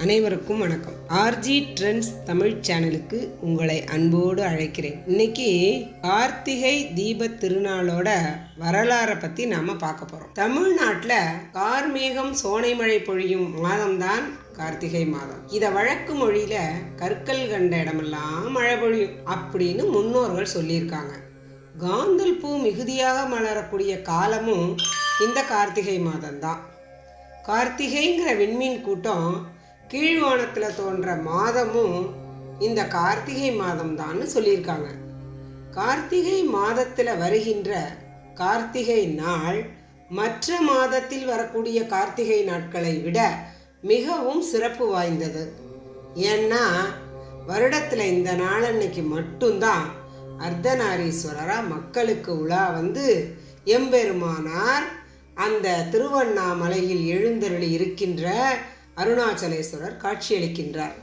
அனைவருக்கும் வணக்கம். RJ trends Tamil சேனலுக்கு உங்களை அன்போடு அழைக்கிறேன். இன்னைக்கு கார்த்திகை தீப திருநாளோட வரலாறை பத்தி நாம பார்க்க போறோம். தமிழ்நாட்டில் கார்மேகம் சோனை மழை பொழியும் மாதம்தான் கார்த்திகை மாதம். இத வழக்கு மொழியில கற்கள் கண்ட இடமெல்லாம் மழை பொழியும் அப்படின்னு முன்னோர்கள் சொல்லியிருக்காங்க. காந்தல் பூ மிகுதியாக மலரக்கூடிய காலமும் இந்த கார்த்திகை மாதம்தான். கார்த்திகைங்கிற விண்மீன் கூட்டம் கீழ்வானத்தில் தோன்ற மாதமும் இந்த கார்த்திகை மாதம்தான்னு சொல்லியிருக்காங்க. கார்த்திகை மாதத்தில் வருகின்ற கார்த்திகை நாள் மற்ற மாதத்தில் வரக்கூடிய கார்த்திகை நாட்களை விட மிகவும் சிறப்பு வாய்ந்தது. ஏன்னா வருடத்தில் இந்த நாளன்னைக்கு மட்டும்தான் அர்த்தநாரீஸ்வரராக மக்களுக்கு உலா வந்து எம்பெருமானார் அந்த திருவண்ணாமலையில் எழுந்தருளி இருக்கின்ற அருணாச்சலேஸ்வரர் காட்சியளிக்கின்றார்.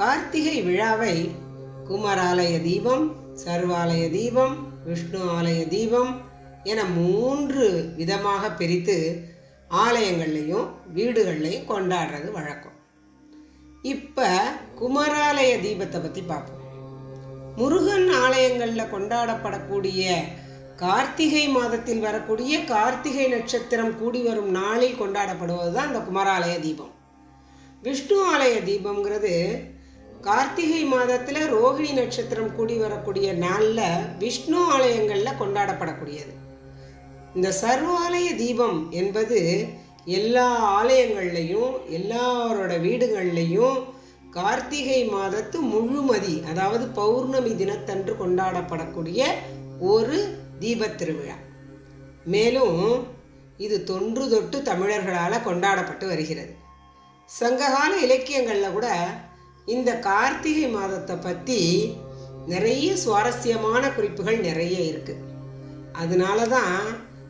கார்த்திகை விழாவை குமராலய தீபம் சர்வாலய தீபம் விஷ்ணு ஆலய தீபம் என மூன்று விதமாக பிரித்து ஆலயங்கள்லையும் வீடுகள்லையும் கொண்டாடுறது வழக்கம். இப்போ குமராலய தீபத்தை பற்றி பார்ப்போம். முருகன் ஆலயங்களில் கொண்டாடப்படக்கூடிய கார்த்திகை மாதத்தில் வரக்கூடிய கார்த்திகை நட்சத்திரம் கூடி வரும் நாளில் கொண்டாடப்படுவது தான் அந்த குமராலய தீபம். விஷ்ணு ஆலய தீபம்ங்கிறது கார்த்திகை மாதத்தில் ரோகிணி நட்சத்திரம் கூடி வரக்கூடிய நாளில் விஷ்ணு ஆலயங்களில் கொண்டாடப்படக்கூடியது. இந்த சர்வாலய தீபம் என்பது எல்லா ஆலயங்கள்லையும் எல்லாரோட வீடுகள்லையும் கார்த்திகை மாதத்து முழுமதி அதாவது பௌர்ணமி தினத்தன்று கொண்டாடப்படக்கூடிய ஒரு தீபத் திருவிழா மேலும் இது தொன்று தொட்டு தமிழர்களால் கொண்டாடப்பட்டு வருகிறது. சங்ககால இலக்கியங்களில் கூட இந்த கார்த்திகை மாதத்தை பற்றி நிறைய சுவாரஸ்யமான குறிப்புகள் நிறைய இருக்குது அதனால தான்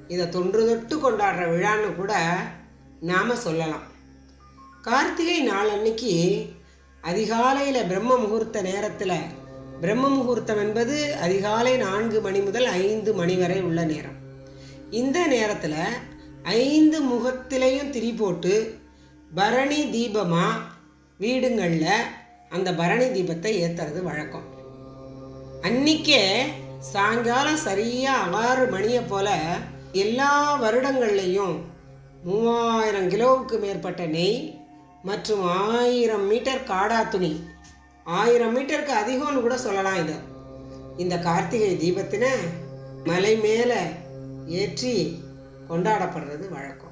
இதை தொன்று தொட்டு கொண்டாடுற விழான்னு கூட நாம் சொல்லலாம். கார்த்திகை நாள் அன்னைக்கு அதிகாலையில் பிரம்ம முகூர்த்த நேரத்தில் பிரம்ம முகூர்த்தம் என்பது அதிகாலை நான்கு மணி முதல் ஐந்து மணி வரை உள்ள நேரம். இந்த நேரத்தில் ஐந்து முகத்திலையும் திரி போட்டு பரணி தீபமாக வீடுங்களில் அந்த பரணி தீபத்தை ஏற்றுறது வழக்கம். அன்னிக்கே சாயங்காலம் சரியாக ஆறு மணியை போல் எல்லா வருடங்கள்லையும் மூவாயிரம் கிலோவுக்கு மேற்பட்ட நெய் மற்றும் ஆயிரம் மீட்டர் காடா துணி. ஆயிரம் மீட்டருக்கு அதிகம்னு கூட சொல்லலாம் இதை. இந்த கார்த்திகை தீபத்தினை மலை மேலே ஏற்றி கொண்டாடப்படுறது வழக்கம்.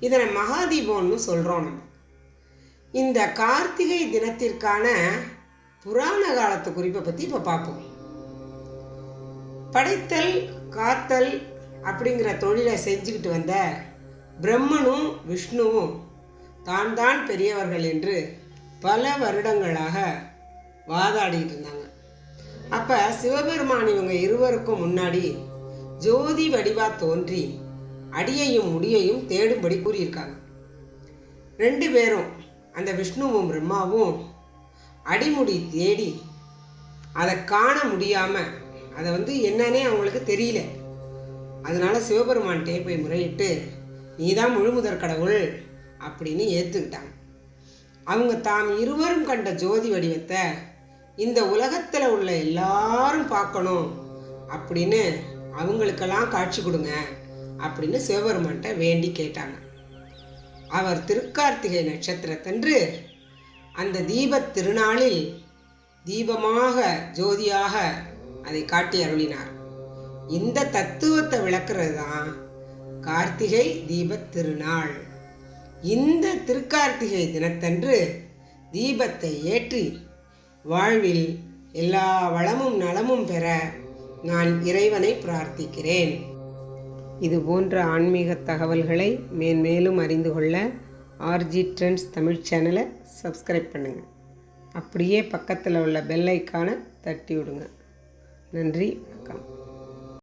இதனை மகாதீபம்னு சொல்கிறோம் நம்ம. இந்த கார்த்திகை தினத்திற்கான புராண காலத்து குறிப்பை பற்றி இப்போ பார்ப்போம். படைத்தல் காத்தல் அப்படிங்கிற தொழிலை செஞ்சுக்கிட்டு வந்த பிரம்மனும் விஷ்ணுவும் தான் தான் பெரியவர்கள் என்று பல வருடங்களாக வாதாடிட்டு இருந்தாங்க. அப்போ சிவபெருமான் இவங்க இருவருக்கும் முன்னாடி ஜோதி வடிவாக தோன்றி அடியையும் முடியையும் தேடும்படி கூறியிருக்காங்க. ரெண்டு பேரும் அந்த விஷ்ணுவும் பிரம்மாவும் அடிமுடி தேடி அதை காண முடியாமல் அதை வந்து என்னன்னே அவங்களுக்கு தெரியல. அதனால சிவபெருமான்கிட்டே போய் முறையிட்டு நீ தான் முழுமுதற் கடவுள் அப்படின்னு ஏற்றுக்கிட்டாங்க அவங்க தாம் இருவரும் கண்ட ஜோதி வடிவத்தை இந்த உலகத்தில் உள்ள எல்லாரும் பார்க்கணும் அப்படின்னு அவங்களுக்கெல்லாம் காட்சி கொடுங்க. அப்படின்னு சிவபெருமான்கிட்ட வேண்டி கேட்டாங்க. அவர் திருக்கார்த்திகை நட்சத்திரத்தன்று அந்த தீபத் திருநாளில் தீபமாக ஜோதியாக அதை காட்டி அருளினார். இந்த தத்துவத்தை விளக்குறது தான் கார்த்திகை தீபத் திருநாள். இந்த திருக்கார்த்திகை தினத்தன்று தீபத்தை ஏற்றி வாழ்வில் எல்லா வளமும் நலமும் பெற நான் இறைவனை பிரார்த்திக்கிறேன். இது போன்ற ஆன்மீக தகவல்களை மேன்மேலும் அறிந்து கொள்ள ஆர்ஜி ட்ரெண்ட்ஸ் தமிழ் சேனலை சப்ஸ்கிரைப் பண்ணுங்கள் அப்படியே பக்கத்தில் உள்ள பெல் ஐக்கானை தட்டி விடுங்க. நன்றி வணக்கம்.